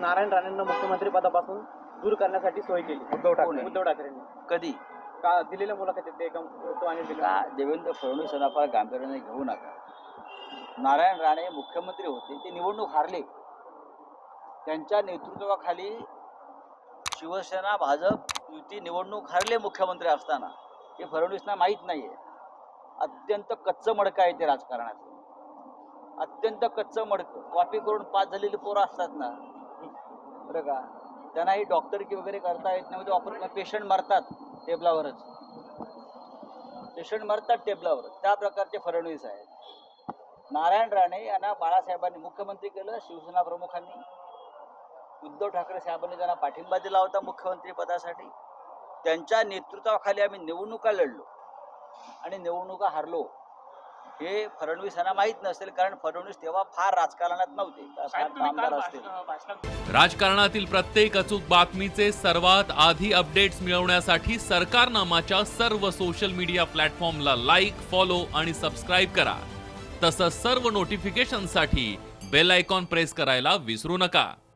नारायण राणेंना मुख्यमंत्री पदापासून दूर करण्यासाठी सोय केली. उद्धव ठाकरे. उद्धव ठाकरेंनी. कधी? का दिलेल्या मुलाखतीत ते एका वृत्तवाहिनीत दिलं देवेंद्र फडणवीस यांना फार गांभीर्याने घेऊ नका. नारायण राणे मुख्यमंत्री होते ते निवडणूक हारले. त्यांच्या नेतृत्वाखाली शिवसेना भाजप युती निवडणूक हारले मुख्यमंत्री असताना. हे फडणवीसना माहीत नाही आहे अत्यंत कच्चं मडकं आहे ते राजकारणाचं अत्यंत कच्चं मडकं. कॉपी करून पास झालेली पोरं असतात ना. बरं का? त्यांनाही डॉक्टर की वगैरे करता येत नाही म्हणजे ऑपरेशन पेशंट मरतात टेबलावरच. पेशंट मरतात टेबलावर त्या प्रकारचे फडणवीस आहेत. नारायण राणे यांना बाळासाहेबांनी मुख्यमंत्री केलं शिवसेना प्रमुखांनी. उद्धव ठाकरे साहेबांनी त्यांना पाठिंबा दिला होता मुख्यमंत्री पदासाठी. त्यांच्या नेतृत्वाखाली आम्ही निवडणुका लढलो. आणि निवडणुका हारलो. हे फडणवीस यांना माहीत नसेल कारण फडणवीस तेव्हा फार राजकारणात नव्हते. राजकारणातील प्रत्येक अचूक बातमीचे सर्वात आधी अपडेट्स मिळवण्यासाठी सरकारनामाच्या सर्व सोशल मीडिया प्लॅटफॉर्मला लाईक फॉलो आणि सबस्क्राईब करा. तसंच सर्व नोटिफिकेशनसाठी बेल आयकॉन प्रेस करायला विसरू नका.